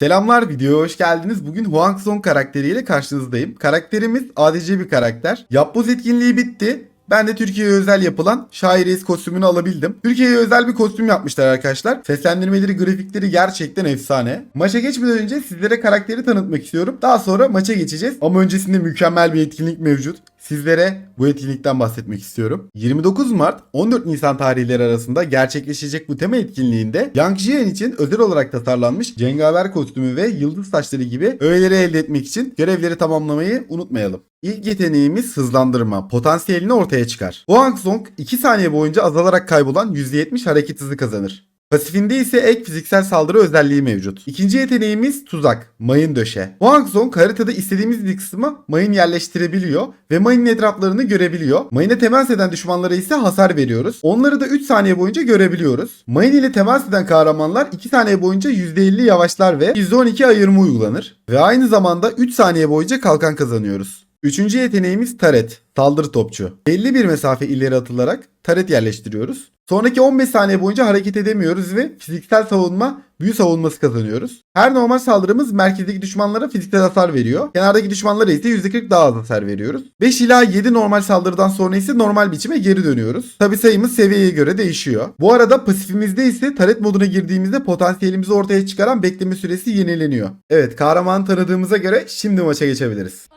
Selamlar videoya hoş geldiniz. Bugün Huang Song karakteriyle karşınızdayım. Karakterimiz ADC bir karakter. Yapboz etkinliği bitti. Ben de Türkiye'ye özel yapılan Şair kostümünü alabildim. Türkiye'ye özel bir kostüm yapmışlar arkadaşlar. Seslendirmeleri, grafikleri gerçekten efsane. Maça geçmeden önce sizlere karakteri tanıtmak istiyorum. Daha sonra maça geçeceğiz. Ama öncesinde mükemmel bir etkinlik mevcut. Sizlere bu etkinlikten bahsetmek istiyorum. 29 Mart 14 Nisan tarihleri arasında gerçekleşecek bu tema etkinliğinde Yang Jian için özel olarak tasarlanmış cengaver kostümü ve yıldız taşları gibi öğeleri elde etmek için görevleri tamamlamayı unutmayalım. İlk yeteneğimiz hızlandırma. Potansiyelini ortaya çıkar. Huang Song 2 saniye boyunca azalarak kaybolan %70 hareket hızı kazanır. Pasifinde ise ek fiziksel saldırı özelliği mevcut. İkinci yeteneğimiz tuzak, mayın döşe. Huang Song haritada istediğimiz bir kısma mayın yerleştirebiliyor ve mayının etraflarını görebiliyor. Mayına temas eden düşmanlara ise hasar veriyoruz. Onları da 3 saniye boyunca görebiliyoruz. Mayın ile temas eden kahramanlar 2 saniye boyunca %50 yavaşlar ve %12 ayırma uygulanır. Ve aynı zamanda 3 saniye boyunca kalkan kazanıyoruz. Üçüncü yeteneğimiz taret, saldırı topçu. Belli bir mesafe ileri atılarak taret yerleştiriyoruz. Sonraki 15 saniye boyunca hareket edemiyoruz ve fiziksel savunma büyü savunması kazanıyoruz. Her normal saldırımız merkezdeki düşmanlara fiziksel hasar veriyor. Kenardaki düşmanlara ise %40 daha az hasar veriyoruz. 5 ila 7 normal saldırıdan sonra ise normal biçime geri dönüyoruz. Tabi sayımız seviyeye göre değişiyor. Bu arada pasifimizde ise taret moduna girdiğimizde potansiyelimizi ortaya çıkaran bekleme süresi yenileniyor. Evet kahramanı tanıdığımıza göre şimdi maça geçebiliriz.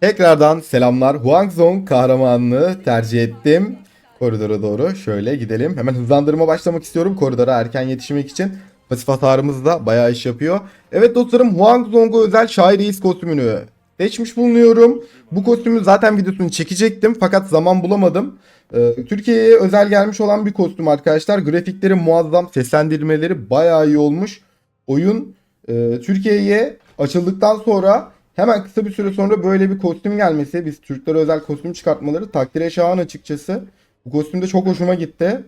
Tekrardan selamlar. Huang Zhong kahramanlığı tercih ettim. Koridora doğru şöyle gidelim. Hemen hızlandırma başlamak istiyorum koridora erken yetişmek için. Pasif hasarımız da bayağı iş yapıyor. Evet dostlarım Huang Zhong'a özel Şair Reis kostümünü seçmiş bulunuyorum. Bu kostümü zaten videosunu çekecektim fakat zaman bulamadım. Ee, Türkiye'ye özel gelmiş olan bir kostüm arkadaşlar. Grafikleri muazzam, seslendirmeleri bayağı iyi olmuş. Oyun e, Türkiye'ye açıldıktan sonra hemen kısa bir süre sonra böyle bir kostüm gelmesi, biz Türklere özel kostüm çıkartmaları takdire şahan açıkçası. Bu kostüm de çok hoşuma gitti.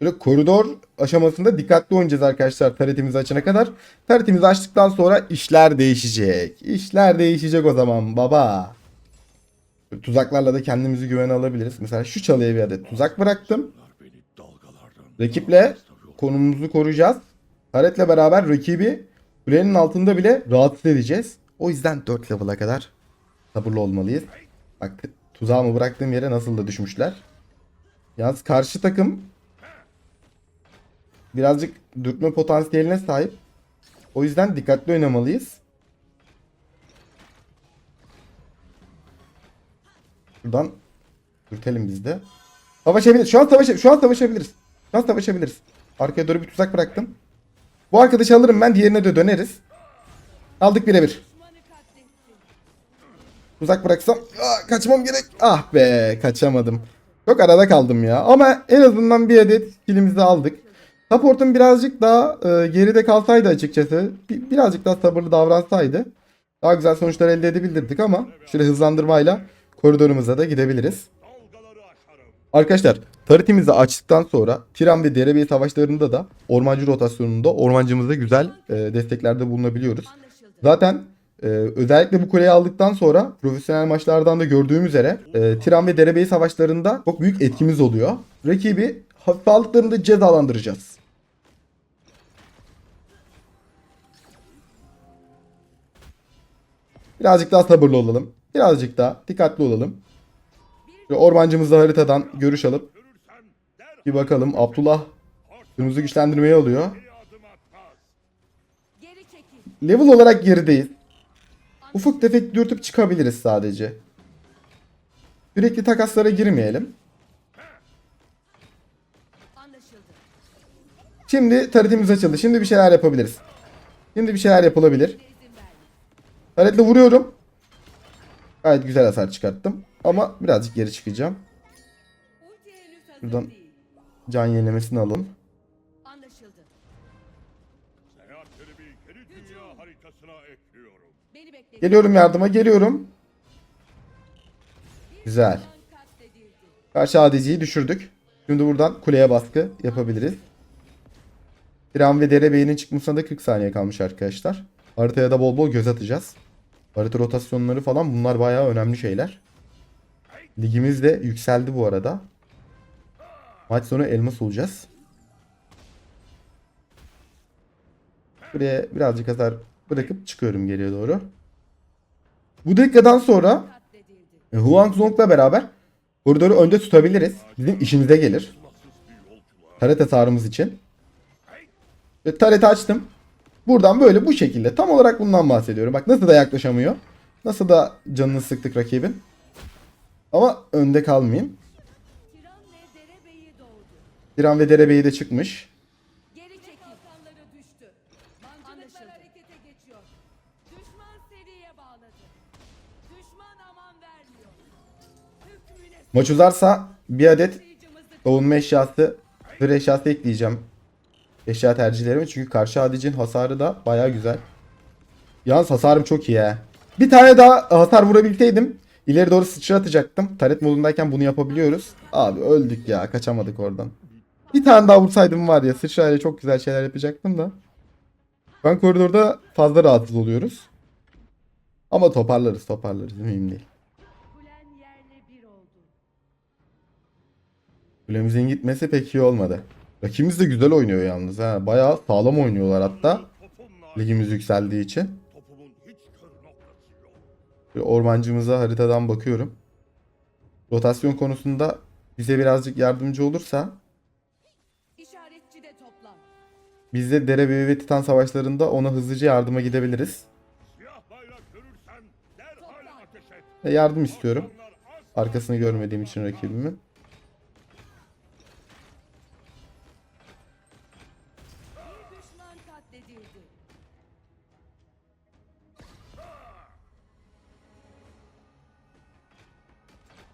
Böyle koridor aşamasında dikkatli oynayacağız arkadaşlar taretimizi açana kadar. Taretimizi açtıktan sonra işler değişecek. İşler değişecek o zaman baba. Tuzaklarla da kendimizi güvene alabiliriz. Mesela şu çalıya bir adet tuzak bıraktım. Rakiple konumumuzu koruyacağız. Taretle beraber rakibi kulenin altında bile rahatsız edeceğiz. O yüzden 4 level'a kadar sabırlı olmalıyız. Bak tuzağımı bıraktığım yere nasıl da düşmüşler. Yalnız karşı takım birazcık dürtme potansiyeline sahip. O yüzden dikkatli oynamalıyız. Buradan dürtelim biz de. Savaşabiliriz. Şu an savaş şu an savaşabiliriz. Şu an savaşabiliriz. Arkaya doğru bir tuzak bıraktım. Bu arkadaşı alırım ben. Diğerine de döneriz. Aldık birebir. Uzak bıraksam Aa, kaçmam gerek. Ah be kaçamadım. Çok arada kaldım ya. Ama en azından bir adet kilimizi aldık. Support'un birazcık daha e, geride kalsaydı açıkçası. bi- birazcık daha sabırlı davransaydı. Daha güzel sonuçlar elde edebilirdik ama şöyle hızlandırmayla koridorumuza da gidebiliriz. Arkadaşlar taritimizi açtıktan sonra Tiran ve Derebey savaşlarında da ormancı rotasyonunda ormancımıza güzel e, desteklerde bulunabiliyoruz. Zaten e, özellikle bu kuleyi aldıktan sonra profesyonel maçlardan da gördüğüm üzere e, Tiran ve Derebey savaşlarında çok büyük etkimiz oluyor. Rakibi hafif aldıklarını da cezalandıracağız. Birazcık daha sabırlı olalım. Birazcık daha dikkatli olalım. Ormancımızla haritadan görüş alıp bir bakalım. Abdullah kırmızı güçlendirmeyi alıyor. Level olarak gerideyiz. Ufuk tefek dürtüp çıkabiliriz sadece. Sürekli takaslara girmeyelim. Şimdi taretimiz açıldı. Şimdi bir şeyler yapabiliriz. Şimdi bir şeyler yapılabilir. Taretle vuruyorum. Gayet güzel hasar çıkarttım. Ama birazcık geri çıkacağım. Değil. Can yenilemesini alalım. Geliyorum yardıma geliyorum. Güzel. Karşı ADC'yi düşürdük. Şimdi buradan kuleye baskı yapabiliriz. Tiran ve Derebey'in çıkmasına da 40 saniye kalmış arkadaşlar. Haritaya da bol bol göz atacağız. Harita rotasyonları falan bunlar bayağı önemli şeyler. Ligimiz de yükseldi bu arada. Maç sonu elmas olacağız. Buraya birazcık hasar bırakıp çıkıyorum geriye doğru. Bu dakikadan sonra e, Huang Zong'la beraber koridoru önde tutabiliriz. Bizim işimize gelir. Taret hasarımız için. Ve taret açtım. Buradan böyle bu şekilde. Tam olarak bundan bahsediyorum. Bak nasıl da yaklaşamıyor. Nasıl da canını sıktık rakibin. Ama önde kalmayayım. Tiran ve Derebeyi de çıkmış. Maç uzarsa bir adet savunma eşyası, hır eşyası ekleyeceğim. Eşya tercihlerime çünkü karşı adicin hasarı da baya güzel. Yalnız hasarım çok iyi he. Bir tane daha hasar vurabilseydim ileri doğru sıçratacaktım. Taret modundayken bunu yapabiliyoruz. Abi öldük ya kaçamadık oradan. Bir tane daha vursaydım var ya sıçrayla çok güzel şeyler yapacaktım da. Ben koridorda fazla rahatsız oluyoruz. Ama toparlarız toparlarız mühim değil. Kulemizin gitmesi pek iyi olmadı. Rakibimiz de güzel oynuyor yalnız ha. Bayağı sağlam oynuyorlar hatta. Ligimiz yükseldiği için. Bir ormancımıza haritadan bakıyorum. Rotasyon konusunda bize birazcık yardımcı olursa biz de Derebey ve Titan savaşlarında ona hızlıca yardıma gidebiliriz. Ve yardım istiyorum. Arkasını görmediğim için rakibimin.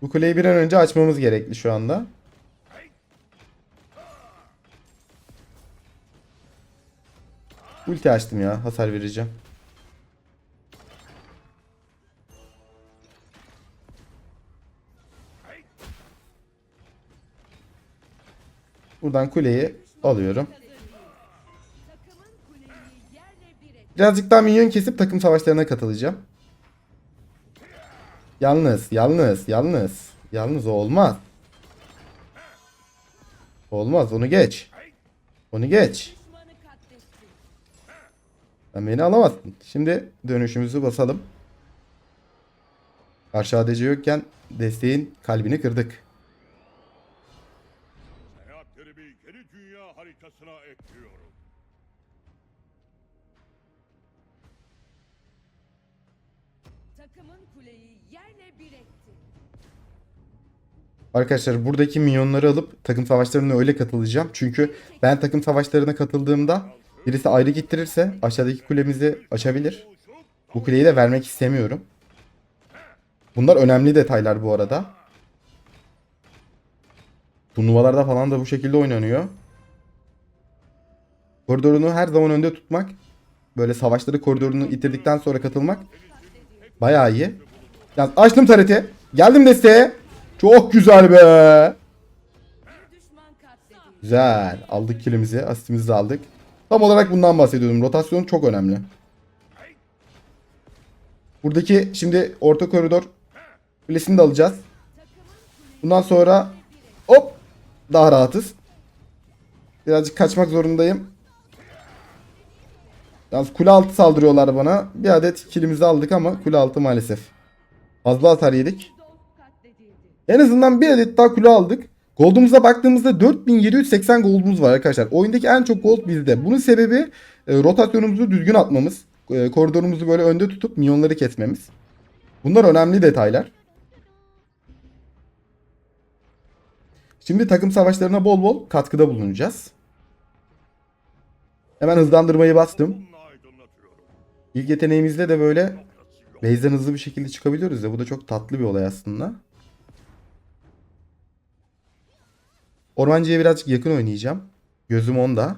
Bu kuleyi bir an önce açmamız gerekli şu anda. Ulti açtım ya. Hasar vereceğim. Buradan kuleyi alıyorum. Birazcık daha minyon kesip takım savaşlarına katılacağım. Yalnız, yalnız, yalnız. Yalnız o olmaz. Olmaz, onu geç. Onu geç. Sen beni alamazsın. Şimdi dönüşümüzü basalım. Karşı ADC yokken desteğin kalbini kırdık. seyahatlerimi yeni dünya haritasına ekliyorum. Arkadaşlar buradaki minyonları alıp takım savaşlarına öyle katılacağım. Çünkü ben takım savaşlarına katıldığımda birisi ayrı gittirirse aşağıdaki kulemizi açabilir. Bu kuleyi de vermek istemiyorum. Bunlar önemli detaylar bu arada. Turnuvalarda falan da bu şekilde oynanıyor. Koridorunu her zaman önde tutmak, böyle savaşları koridorunu itirdikten sonra katılmak bayağı iyi. Açtım tareti. Geldim desteğe. Çok güzel be. Güzel. Aldık kilimizi. Asistimizi de aldık. Tam olarak bundan bahsediyordum. Rotasyon çok önemli. Buradaki şimdi orta koridor kulesini de alacağız. Bundan sonra hop daha rahatız. Birazcık kaçmak zorundayım. Yalnız kule altı saldırıyorlar bana. Bir adet kilimizi aldık ama kule altı maalesef. Fazla hasar yedik. En azından bir adet daha kule aldık. Gold'umuza baktığımızda 4780 gold'umuz var arkadaşlar. Oyundaki en çok gold bizde. Bunun sebebi e, rotasyonumuzu düzgün atmamız. E, koridorumuzu böyle önde tutup minyonları kesmemiz. Bunlar önemli detaylar. Şimdi takım savaşlarına bol bol katkıda bulunacağız. Hemen hızlandırmayı bastım. İlk yeteneğimizde de böyle base'den hızlı bir şekilde çıkabiliyoruz ya. Bu da çok tatlı bir olay aslında. Ormancıya birazcık yakın oynayacağım. Gözüm onda.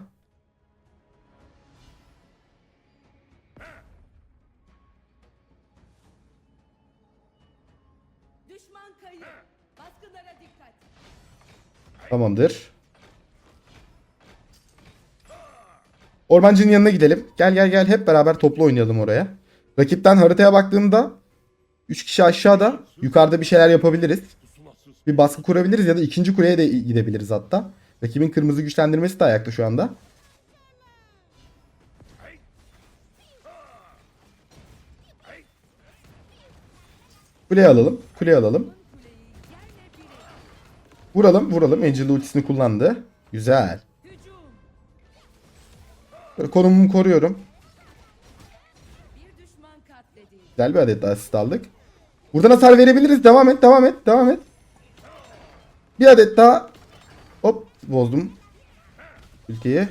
Tamamdır. Ormancının yanına gidelim. Gel gel gel hep beraber toplu oynayalım oraya. Rakipten haritaya baktığımda 3 kişi aşağıda yukarıda bir şeyler yapabiliriz bir baskı kurabiliriz ya da ikinci kuleye de gidebiliriz hatta. Rakibin kırmızı güçlendirmesi de ayakta şu anda. Kuleye alalım. Kuleye alalım. Vuralım vuralım. Angel ultisini kullandı. Güzel. Böyle konumumu koruyorum. Güzel bir adet asist aldık. Buradan hasar verebiliriz. Devam et devam et devam et. Bir adet daha. Hop. Bozdum. Ülkeyi.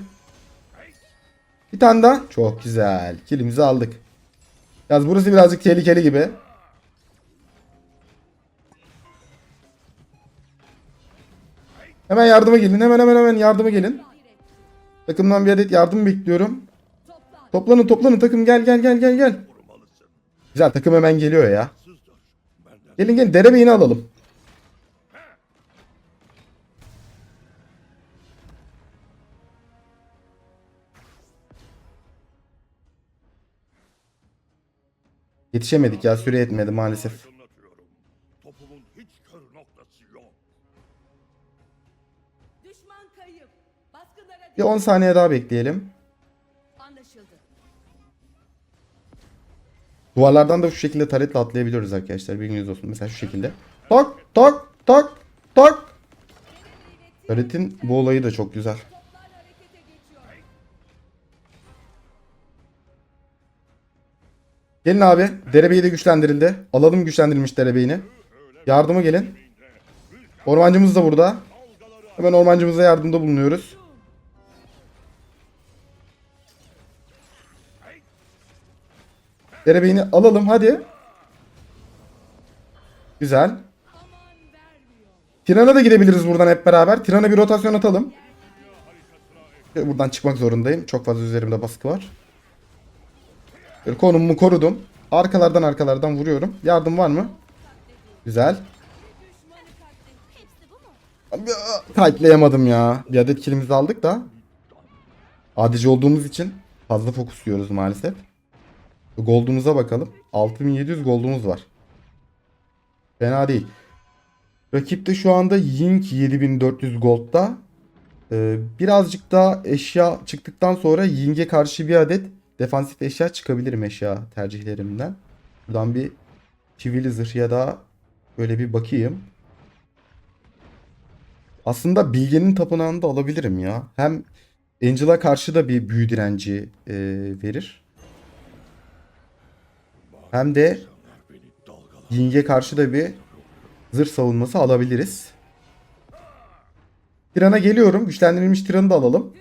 Bir tane daha. Çok güzel. Kilimizi aldık. Yalnız burası birazcık tehlikeli gibi. Hemen yardıma gelin. Hemen hemen hemen yardıma gelin. Takımdan bir adet yardım bekliyorum. Toplan. Toplanın toplanın takım gel gel gel gel gel. Güzel takım hemen geliyor ya. Gelin gelin derebeyini alalım. Yetişemedik ya süre yetmedi maalesef. aydınlatıyorum. Topumun hiç kör noktası yok. Düşman kayıp. Baskınlara Bir 10 saniye daha bekleyelim. Anlaşıldı. Duvarlardan da şu şekilde taretle atlayabiliyoruz arkadaşlar. Bilginiz olsun. Mesela şu şekilde. Tak tak tak tak. Taretin bu olayı da çok güzel. Gelin abi. Derebeyi de güçlendirildi. Alalım güçlendirilmiş derebeğini. Yardıma gelin. Ormancımız da burada. Hemen ormancımıza yardımda bulunuyoruz. Derebeğini alalım hadi. Güzel. Tiran'a da gidebiliriz buradan hep beraber. Tiran'a bir rotasyon atalım. Buradan çıkmak zorundayım. Çok fazla üzerimde baskı var. Böyle konumumu korudum. Arkalardan arkalardan vuruyorum. Yardım var mı? Güzel. Kayıtlayamadım ya. Bir adet kilimizi aldık da. Adici olduğumuz için fazla fokusluyoruz maalesef. Gold'umuza bakalım. 6700 gold'umuz var. Fena değil. Rakipte şu anda Ying 7400 gold'da. Ee, birazcık daha eşya çıktıktan sonra Ying'e karşı bir adet defansif eşya çıkabilirim eşya tercihlerimden. Buradan bir çivili zırh ya da böyle bir bakayım. Aslında Bilge'nin tapınağını da alabilirim ya. Hem Angel'a karşı da bir büyü direnci e, verir. Hem de Ying'e karşı da bir zırh savunması alabiliriz. Tiran'a geliyorum. Güçlendirilmiş Tiran'ı da alalım.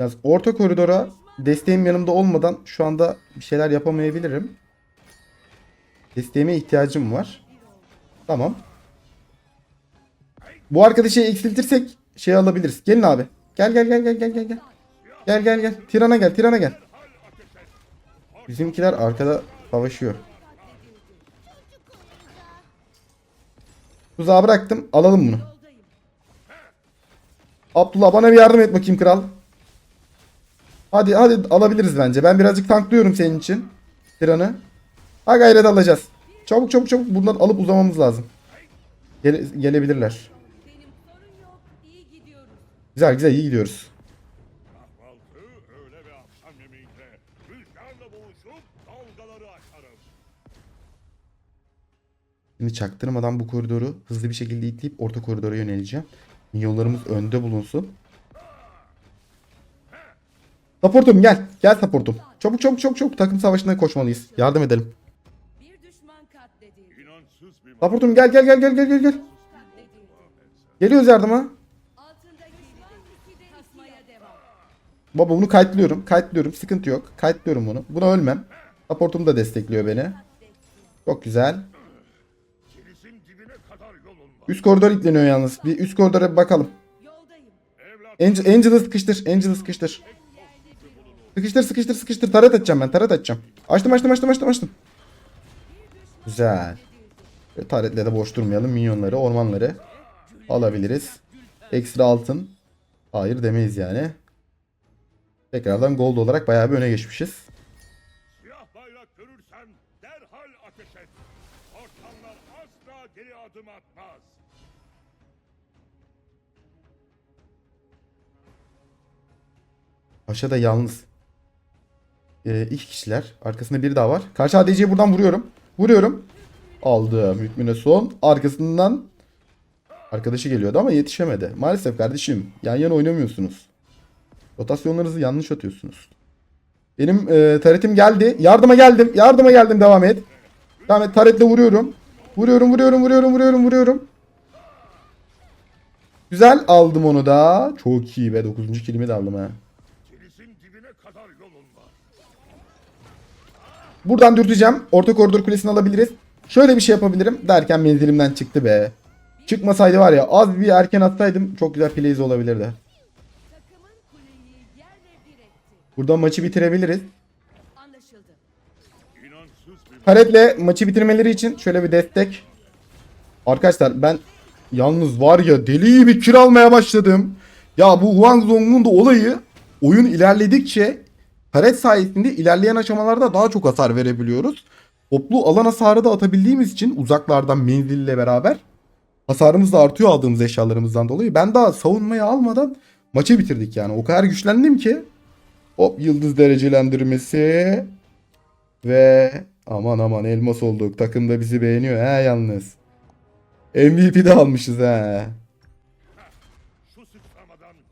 Yalnız orta koridora desteğim yanımda olmadan şu anda bir şeyler yapamayabilirim. Desteğime ihtiyacım var. Tamam. Bu arkadaşı eksiltirsek şey alabiliriz. Gelin abi. Gel gel gel gel gel gel gel. Gel gel gel. Tirana gel, Tirana gel. Bizimkiler arkada savaşıyor. Tuzağı bıraktım. Alalım bunu. Abdullah bana bir yardım et bakayım kral. Hadi hadi alabiliriz bence. Ben birazcık tanklıyorum senin için. Tiran'ı. Ha gayret alacağız. Çabuk çabuk çabuk buradan alıp uzamamız lazım. Gele- gelebilirler. Güzel güzel iyi gidiyoruz. Şimdi çaktırmadan bu koridoru hızlı bir şekilde itleyip orta koridora yöneleceğim. Minyonlarımız önde bulunsun. Supportum gel. Gel supportum. Çabuk çabuk çabuk çabuk takım savaşına koşmalıyız. Yardım edelim. Supportum gel gel gel gel gel gel. Geliyoruz yardıma. Baba bunu kayıtlıyorum. Kayıtlıyorum. Sıkıntı yok. Kayıtlıyorum bunu. Buna ölmem. Supportum da destekliyor beni. Çok güzel. Üst koridor itleniyor yalnız. Bir üst koridora bir bakalım. Angel, Angel'ı sıkıştır. Angel'ı sıkıştır. Sıkıştır sıkıştır sıkıştır. Taret atacağım ben. Taret atacağım. Açtım açtım açtım açtım açtım. Güzel. Ve taretle de boş durmayalım. Minyonları, ormanları alabiliriz. Ekstra altın. Hayır demeyiz yani. Tekrardan gold olarak bayağı bir öne geçmişiz. geri adım atmaz. Paşa da yalnız. Ee, iki kişiler. Arkasında biri daha var. Karşı ADC'yi buradan vuruyorum. Vuruyorum. Aldım. Hükmüne son. Arkasından arkadaşı geliyordu ama yetişemedi. Maalesef kardeşim. Yan yana oynamıyorsunuz. Rotasyonlarınızı yanlış atıyorsunuz. Benim e, taretim geldi. Yardıma geldim. Yardıma geldim. Devam et. Devam et. Taretle vuruyorum. Vuruyorum, vuruyorum, vuruyorum, vuruyorum, vuruyorum. Güzel aldım onu da. Çok iyi be. 9. kilimi de aldım ha. Denizin dibine kadar yolun var. Buradan dürteceğim. Orta koridor kulesini alabiliriz. Şöyle bir şey yapabilirim derken menzilimden çıktı be. Çıkmasaydı var ya az bir erken atsaydım çok güzel plays olabilirdi. Buradan maçı bitirebiliriz. Taretle maçı bitirmeleri için şöyle bir destek. Arkadaşlar ben yalnız var ya deli bir kir almaya başladım. Ya bu Huang Zong'un da olayı oyun ilerledikçe taret sayesinde ilerleyen aşamalarda daha çok hasar verebiliyoruz. Toplu alan hasarı da atabildiğimiz için uzaklardan menzille beraber hasarımız da artıyor aldığımız eşyalarımızdan dolayı. Ben daha savunmayı almadan maçı bitirdik yani. O kadar güçlendim ki. Hop yıldız derecelendirmesi. Ve aman aman elmas olduk. Takım da bizi beğeniyor he yalnız. MVP de almışız he.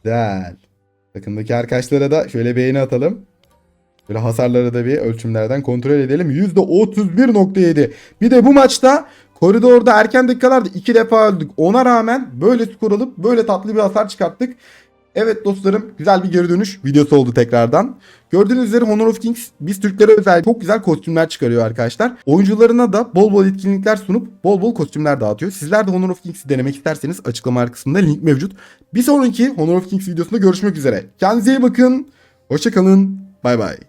Güzel. Takımdaki arkadaşlara da şöyle beğeni atalım. Böyle hasarları da bir ölçümlerden kontrol edelim. %31.7. Bir de bu maçta koridorda erken dakikalarda iki defa öldük. Ona rağmen böyle skor alıp böyle tatlı bir hasar çıkarttık. Evet dostlarım güzel bir geri dönüş videosu oldu tekrardan. Gördüğünüz üzere Honor of Kings biz Türklere özel çok güzel kostümler çıkarıyor arkadaşlar. Oyuncularına da bol bol etkinlikler sunup bol bol kostümler dağıtıyor. Sizler de Honor of Kings'i denemek isterseniz açıklama kısmında link mevcut. Bir sonraki Honor of Kings videosunda görüşmek üzere. Kendinize iyi bakın. Hoşçakalın. Bay bay.